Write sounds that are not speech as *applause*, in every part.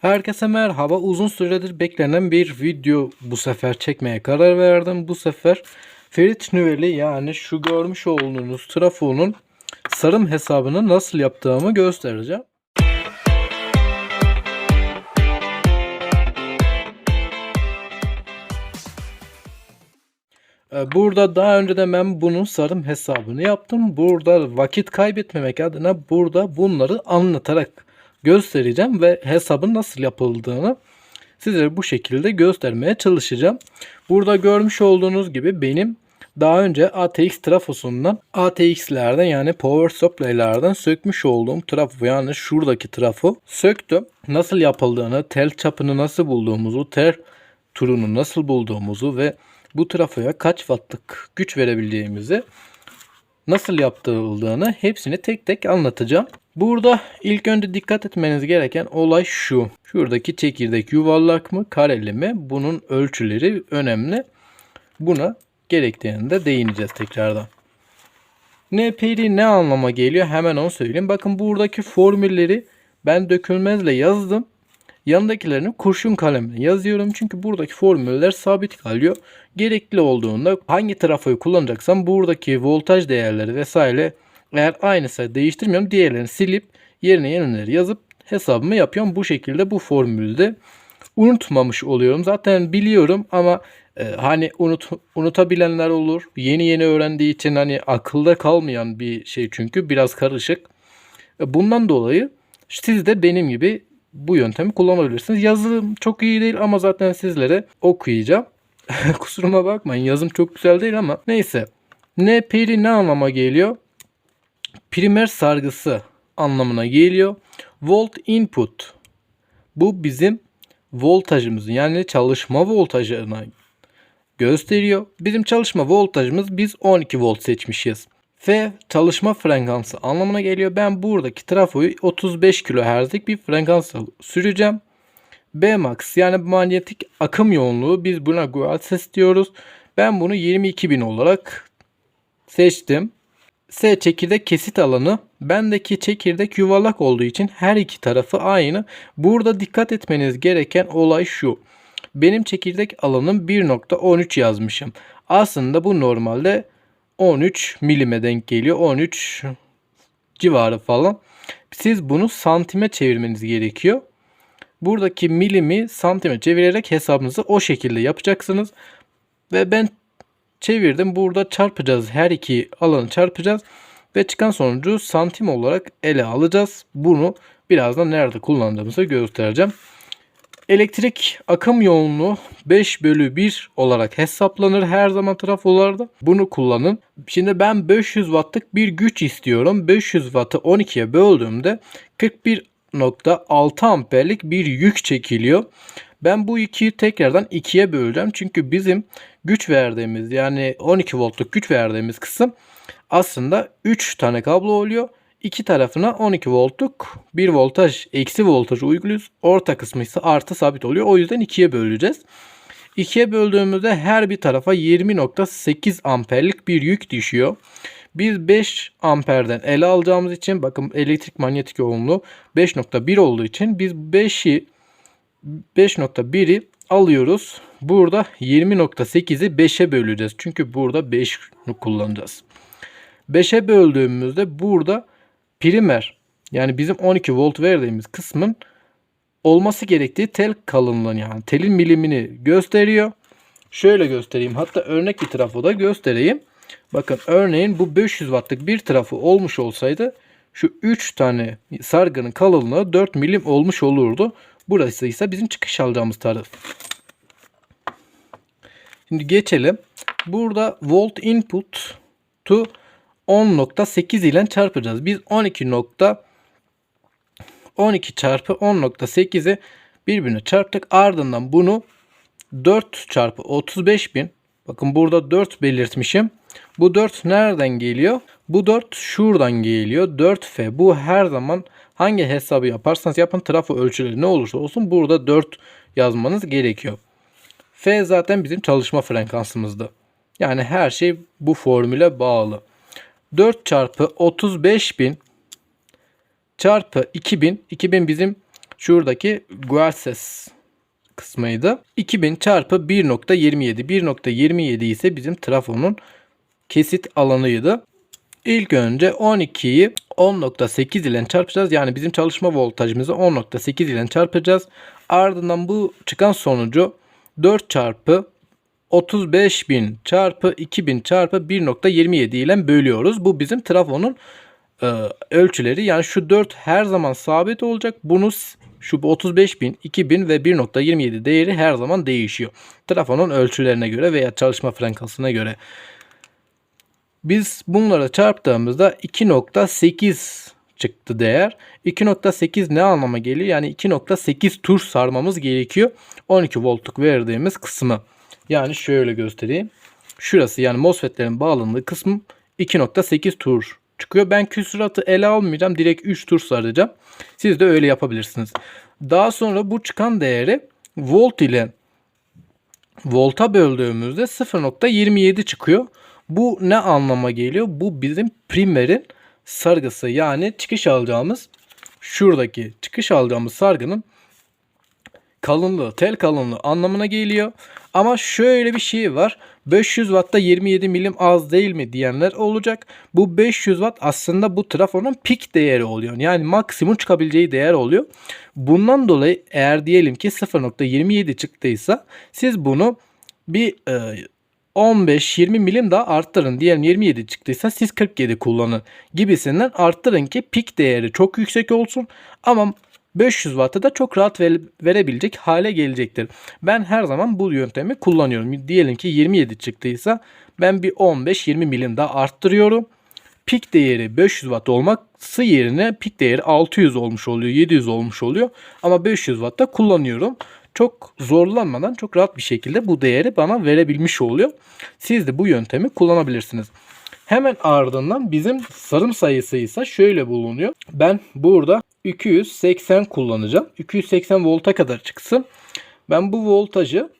Herkese merhaba. Uzun süredir beklenen bir video bu sefer çekmeye karar verdim. Bu sefer Ferit Nüveli yani şu görmüş olduğunuz trafonun sarım hesabını nasıl yaptığımı göstereceğim. Ee, Burada daha önce de ben bunun sarım hesabını yaptım. Burada vakit kaybetmemek adına burada bunları anlatarak göstereceğim ve hesabın nasıl yapıldığını sizlere bu şekilde göstermeye çalışacağım. Burada görmüş olduğunuz gibi benim daha önce ATX trafosundan ATX'lerden yani power supply'lerden sökmüş olduğum trafo yani şuradaki trafo söktüm. Nasıl yapıldığını, tel çapını nasıl bulduğumuzu, tel turunu nasıl bulduğumuzu ve bu trafoya kaç wattlık güç verebileceğimizi nasıl yaptırıldığını hepsini tek tek anlatacağım. Burada ilk önce dikkat etmeniz gereken olay şu. Şuradaki çekirdek yuvarlak mı kareli mi bunun ölçüleri önemli. Buna gerektiğinde değineceğiz tekrardan. NPR ne anlama geliyor hemen onu söyleyeyim. Bakın buradaki formülleri ben dökülmezle yazdım. Yanındakilerini kurşun kalemle yazıyorum. Çünkü buradaki formüller sabit kalıyor. Gerekli olduğunda hangi trafoyu kullanacaksam buradaki voltaj değerleri vesaire eğer aynısı değiştirmiyorum. Diğerlerini silip yerine yenileri yazıp hesabımı yapıyorum. Bu şekilde bu formülde unutmamış oluyorum. Zaten biliyorum ama e, hani unut unutabilenler olur. Yeni yeni öğrendiği için hani akılda kalmayan bir şey çünkü biraz karışık. E, bundan dolayı siz de benim gibi bu yöntemi kullanabilirsiniz. Yazılım çok iyi değil ama zaten sizlere okuyacağım. *laughs* Kusuruma bakmayın yazım çok güzel değil ama neyse. Ne peri ne anlama geliyor? Primer sargısı anlamına geliyor. Volt input. Bu bizim voltajımızın yani çalışma voltajına gösteriyor. Bizim çalışma voltajımız biz 12 volt seçmişiz. F çalışma frekansı anlamına geliyor. Ben buradaki trafoyu 35 kHz'lik bir frekansa süreceğim. B max yani manyetik akım yoğunluğu biz buna Gual ses diyoruz. Ben bunu 22.000 olarak seçtim. S çekirdek kesit alanı. Bendeki çekirdek yuvarlak olduğu için her iki tarafı aynı. Burada dikkat etmeniz gereken olay şu. Benim çekirdek alanım 1.13 yazmışım. Aslında bu normalde 13 milime denk geliyor. 13 civarı falan. Siz bunu santime çevirmeniz gerekiyor. Buradaki milimi santime çevirerek hesabınızı o şekilde yapacaksınız. Ve ben çevirdim. Burada çarpacağız. Her iki alanı çarpacağız. Ve çıkan sonucu santim olarak ele alacağız. Bunu birazdan nerede kullandığımızı göstereceğim. Elektrik akım yoğunluğu 5 bölü 1 olarak hesaplanır her zaman trafolarda. Bunu kullanın. Şimdi ben 500 wattlık bir güç istiyorum. 500 wattı 12'ye böldüğümde 41.6 amperlik bir yük çekiliyor. Ben bu yükü tekrardan 2'ye böleceğim. Çünkü bizim güç verdiğimiz yani 12 voltluk güç verdiğimiz kısım aslında 3 tane kablo oluyor. İki tarafına 12 voltluk bir voltaj eksi voltajı uyguluyoruz. Orta kısmı ise artı sabit oluyor. O yüzden ikiye böleceğiz. İkiye böldüğümüzde her bir tarafa 20.8 amperlik bir yük düşüyor. Biz 5 amperden ele alacağımız için bakın elektrik manyetik yoğunluğu 5.1 olduğu için biz 5'i 5.1'i alıyoruz. Burada 20.8'i 5'e böleceğiz. Çünkü burada 5 kullanacağız. 5'e böldüğümüzde burada primer yani bizim 12 volt verdiğimiz kısmın olması gerektiği tel kalınlığını yani telin milimini gösteriyor. Şöyle göstereyim. Hatta örnek bir trafoda göstereyim. Bakın örneğin bu 500 wattlık bir trafo olmuş olsaydı şu 3 tane sargının kalınlığı 4 milim olmuş olurdu. Burası ise bizim çıkış alacağımız taraf. Şimdi geçelim. Burada volt input to 10.8 ile çarpacağız. Biz 12 nokta 12 çarpı 10.8'i birbirine çarptık. Ardından bunu 4 çarpı 35 bin. Bakın burada 4 belirtmişim. Bu 4 nereden geliyor? Bu 4 şuradan geliyor. 4F. Bu her zaman hangi hesabı yaparsanız yapın trafo ölçüleri ne olursa olsun burada 4 yazmanız gerekiyor. F zaten bizim çalışma frekansımızdı. Yani her şey bu formüle bağlı. 4 çarpı 35 bin çarpı 2000. 2000 bizim şuradaki Guarces kısmıydı. 2000 çarpı 1.27. 1.27 ise bizim trafonun kesit alanıydı. İlk önce 12'yi 10.8 ile çarpacağız. Yani bizim çalışma voltajımızı 10.8 ile çarpacağız. Ardından bu çıkan sonucu 4 çarpı 35.000 çarpı 2000 çarpı 1.27 ile bölüyoruz. Bu bizim trafonun e, ölçüleri. Yani şu 4 her zaman sabit olacak. Bunu şu 35.000, 2000 ve 1.27 değeri her zaman değişiyor. Trafonun ölçülerine göre veya çalışma frekansına göre. Biz bunları çarptığımızda 2.8 çıktı değer. 2.8 ne anlama geliyor? Yani 2.8 tur sarmamız gerekiyor. 12 voltluk verdiğimiz kısmı. Yani şöyle göstereyim. Şurası yani MOSFET'lerin bağlandığı kısım 2.8 tur çıkıyor. Ben küsuratı ele almayacağım. Direkt 3 tur saracağım. Siz de öyle yapabilirsiniz. Daha sonra bu çıkan değeri volt ile volta böldüğümüzde 0.27 çıkıyor. Bu ne anlama geliyor? Bu bizim primerin sargısı yani çıkış alacağımız şuradaki çıkış alacağımız sargının kalınlığı, tel kalınlığı anlamına geliyor. Ama şöyle bir şey var. 500 Watt'ta 27 milim az değil mi diyenler olacak. Bu 500 Watt aslında bu trafonun pik değeri oluyor. Yani maksimum çıkabileceği değer oluyor. Bundan dolayı eğer diyelim ki 0.27 çıktıysa siz bunu bir e, 15-20 milim daha arttırın. Diyelim 27 çıktıysa siz 47 kullanın gibisinden arttırın ki pik değeri çok yüksek olsun. Ama 500 Watt'ı da çok rahat ver- verebilecek hale gelecektir. Ben her zaman bu yöntemi kullanıyorum. Diyelim ki 27 çıktıysa ben bir 15-20 milim daha arttırıyorum. Pik değeri 500 Watt olması yerine pik değeri 600 olmuş oluyor, 700 olmuş oluyor. Ama 500 Watt'ta kullanıyorum. Çok zorlanmadan çok rahat bir şekilde bu değeri bana verebilmiş oluyor. Siz de bu yöntemi kullanabilirsiniz. Hemen ardından bizim sarım sayısı ise şöyle bulunuyor. Ben burada 280 kullanacağım. 280 volta kadar çıksın. Ben bu voltajı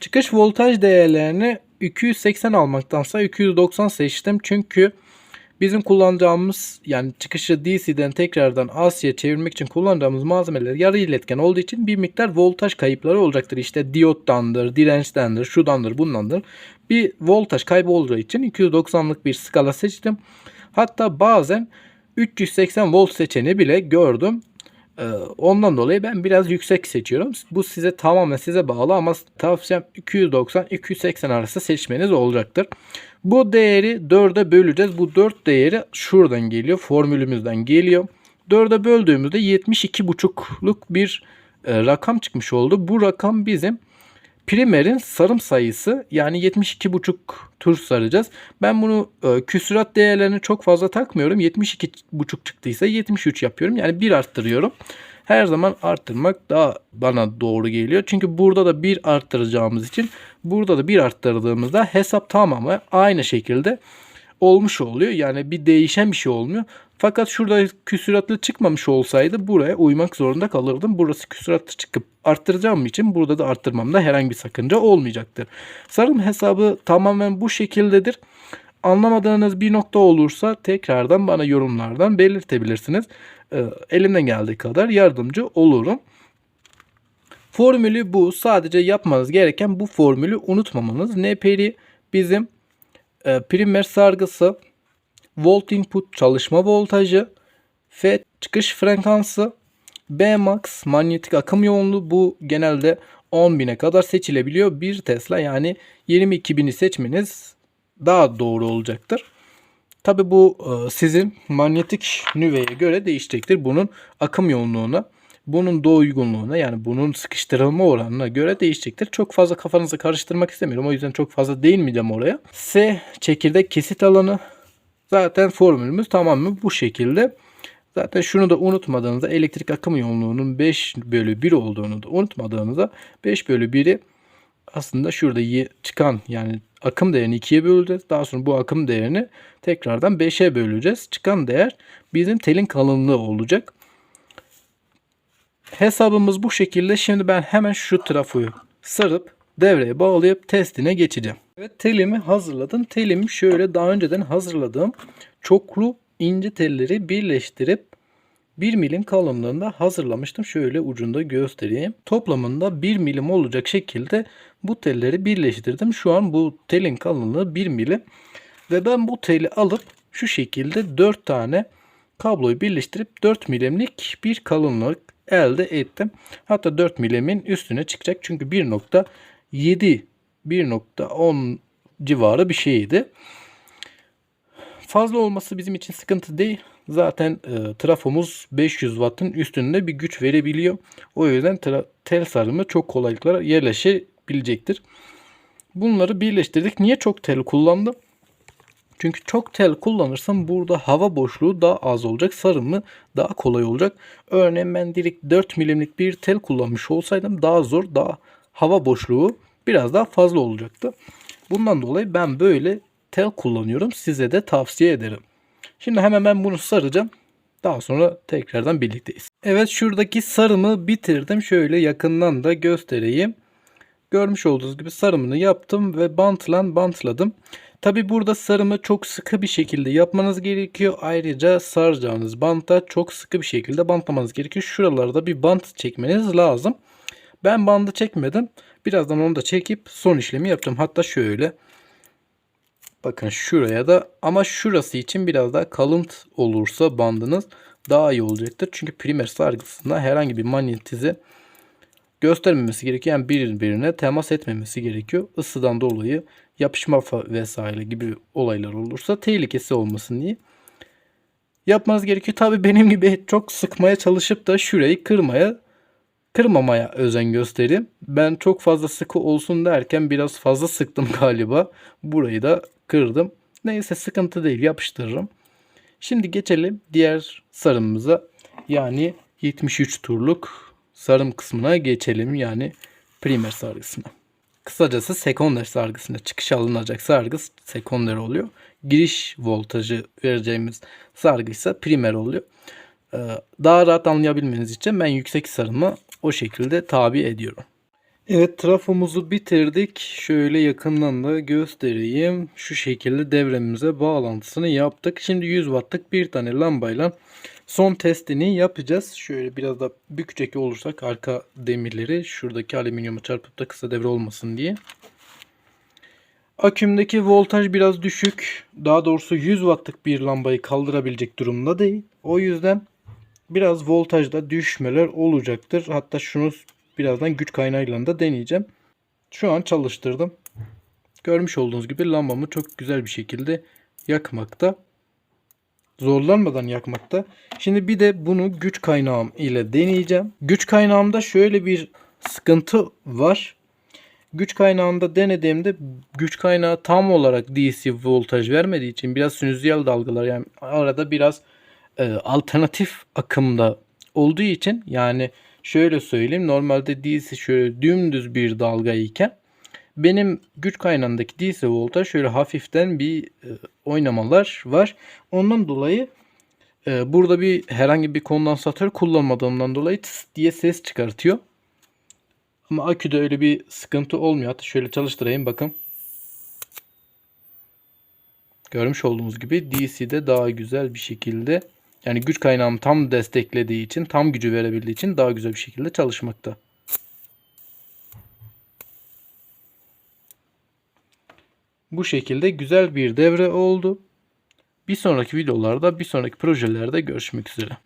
çıkış voltaj değerlerini 280 almaktansa 290 seçtim. Çünkü bizim kullanacağımız yani çıkışı DC'den tekrardan AC'ye çevirmek için kullanacağımız malzemeler yarı iletken olduğu için bir miktar voltaj kayıpları olacaktır. İşte diyottandır, dirençtendir, şudandır, bundandır. Bir voltaj kaybı olacağı için 290'lık bir skala seçtim. Hatta bazen 380 volt seçeneği bile gördüm. Ee, Ondan dolayı ben biraz yüksek seçiyorum. Bu size tamamen size bağlı ama tavsiyem 290-280 arası seçmeniz olacaktır. Bu değeri 4'e böleceğiz. Bu 4 değeri şuradan geliyor. Formülümüzden geliyor. 4'e böldüğümüzde 72,5'luk bir e, rakam çıkmış oldu. Bu rakam bizim primerin sarım sayısı yani 72,5 tur saracağız. Ben bunu e, küsurat değerlerini çok fazla takmıyorum. 72,5 çıktıysa 73 yapıyorum. Yani bir arttırıyorum. Her zaman arttırmak daha bana doğru geliyor. Çünkü burada da bir arttıracağımız için burada da bir arttırdığımızda hesap tamamen aynı şekilde olmuş oluyor. Yani bir değişen bir şey olmuyor. Fakat şurada küsuratlı çıkmamış olsaydı buraya uymak zorunda kalırdım. Burası küsuratlı çıkıp arttıracağım için burada da arttırmamda herhangi bir sakınca olmayacaktır. Sarım hesabı tamamen bu şekildedir. Anlamadığınız bir nokta olursa tekrardan bana yorumlardan belirtebilirsiniz. Ee, elimden geldiği kadar yardımcı olurum. Formülü bu. Sadece yapmanız gereken bu formülü unutmamanız. NPR bizim e, primer sargısı, volt input çalışma voltajı, F çıkış frekansı, B max manyetik akım yoğunluğu bu genelde 10.000'e kadar seçilebiliyor. 1 Tesla yani 22.000'i seçmeniz daha doğru olacaktır. Tabi bu e, sizin manyetik nüveye göre değişecektir. Bunun akım yoğunluğuna, bunun doğu uygunluğuna yani bunun sıkıştırılma oranına göre değişecektir. Çok fazla kafanızı karıştırmak istemiyorum. O yüzden çok fazla değinmeyeceğim oraya. S çekirdek kesit alanı. Zaten formülümüz tamamen bu şekilde. Zaten şunu da unutmadığınızda elektrik akım yoğunluğunun 5 bölü 1 olduğunu da unutmadığınızda 5 bölü 1'i aslında şurada çıkan yani akım değerini 2'ye böleceğiz. Daha sonra bu akım değerini tekrardan 5'e böleceğiz. Çıkan değer bizim telin kalınlığı olacak. Hesabımız bu şekilde. Şimdi ben hemen şu trafoyu sarıp devreye bağlayıp testine geçeceğim. Evet telimi hazırladım. Telimi şöyle daha önceden hazırladığım çoklu ince telleri birleştirip 1 milim kalınlığında hazırlamıştım. Şöyle ucunda göstereyim. Toplamında 1 milim olacak şekilde bu telleri birleştirdim. Şu an bu telin kalınlığı 1 milim. Ve ben bu teli alıp şu şekilde 4 tane kabloyu birleştirip 4 milimlik bir kalınlık elde ettim. Hatta 4 milimin üstüne çıkacak. Çünkü 1.7 1.10 civarı bir şeydi. Fazla olması bizim için sıkıntı değil. Zaten e, trafomuz 500 wattın üstünde bir güç verebiliyor. O yüzden tel sarımı çok kolaylıkla yerleşebilecektir. Bunları birleştirdik. Niye çok tel kullandım? Çünkü çok tel kullanırsam burada hava boşluğu daha az olacak. Sarımı daha kolay olacak. Örneğin ben direkt 4 milimlik bir tel kullanmış olsaydım daha zor, daha hava boşluğu biraz daha fazla olacaktı. Bundan dolayı ben böyle tel kullanıyorum. Size de tavsiye ederim. Şimdi hemen ben bunu saracağım. Daha sonra tekrardan birlikteyiz. Evet şuradaki sarımı bitirdim. Şöyle yakından da göstereyim. Görmüş olduğunuz gibi sarımını yaptım ve bantlan bantladım. Tabi burada sarımı çok sıkı bir şekilde yapmanız gerekiyor. Ayrıca saracağınız banta çok sıkı bir şekilde bantlamanız gerekiyor. Şuralarda bir bant çekmeniz lazım. Ben bandı çekmedim. Birazdan onu da çekip son işlemi yapacağım. Hatta şöyle. Bakın şuraya da ama şurası için biraz daha kalın olursa bandınız daha iyi olacaktır. Çünkü primer sargısında herhangi bir magnetize göstermemesi gerekiyor. Yani birbirine temas etmemesi gerekiyor. Isıdan dolayı yapışma vesaire gibi olaylar olursa tehlikesi olmasın diye. Yapmanız gerekiyor. Tabi benim gibi çok sıkmaya çalışıp da şurayı kırmaya kırmamaya özen gösterin. Ben çok fazla sıkı olsun derken biraz fazla sıktım *laughs* galiba. Burayı da kırdım. Neyse sıkıntı değil yapıştırırım. Şimdi geçelim diğer sarımımıza. Yani 73 turluk sarım kısmına geçelim. Yani primer sargısına. Kısacası sekonder sargısına çıkış alınacak sargı sekonder oluyor. Giriş voltajı vereceğimiz sargı ise primer oluyor. Ee, Daha rahat anlayabilmeniz için ben yüksek sarımı o şekilde tabi ediyorum. Evet trafomuzu bitirdik. Şöyle yakından da göstereyim. Şu şekilde devremize bağlantısını yaptık. Şimdi 100 wattlık bir tane lambayla son testini yapacağız. Şöyle biraz da bükecek olursak arka demirleri şuradaki alüminyuma çarpıp da kısa devre olmasın diye. Akümdeki voltaj biraz düşük. Daha doğrusu 100 wattlık bir lambayı kaldırabilecek durumda değil. O yüzden biraz voltajda düşmeler olacaktır. Hatta şunu birazdan güç kaynağıyla da deneyeceğim. Şu an çalıştırdım. Görmüş olduğunuz gibi lambamı çok güzel bir şekilde yakmakta. Zorlanmadan yakmakta. Şimdi bir de bunu güç kaynağım ile deneyeceğim. Güç kaynağımda şöyle bir sıkıntı var. Güç kaynağında denediğimde güç kaynağı tam olarak DC voltaj vermediği için biraz sinüziyel dalgalar yani arada biraz e, alternatif akımda olduğu için yani şöyle söyleyeyim normalde DC şöyle dümdüz bir dalga iken benim güç kaynağındaki DC voltaj şöyle hafiften bir e, oynamalar var. Ondan dolayı e, burada bir herhangi bir kondansatör kullanmadığımdan dolayı tıs diye ses çıkartıyor. Ama aküde öyle bir sıkıntı olmuyor. Hatta şöyle çalıştırayım bakın. Görmüş olduğunuz gibi DC'de daha güzel bir şekilde yani güç kaynağım tam desteklediği için, tam gücü verebildiği için daha güzel bir şekilde çalışmakta. Bu şekilde güzel bir devre oldu. Bir sonraki videolarda, bir sonraki projelerde görüşmek üzere.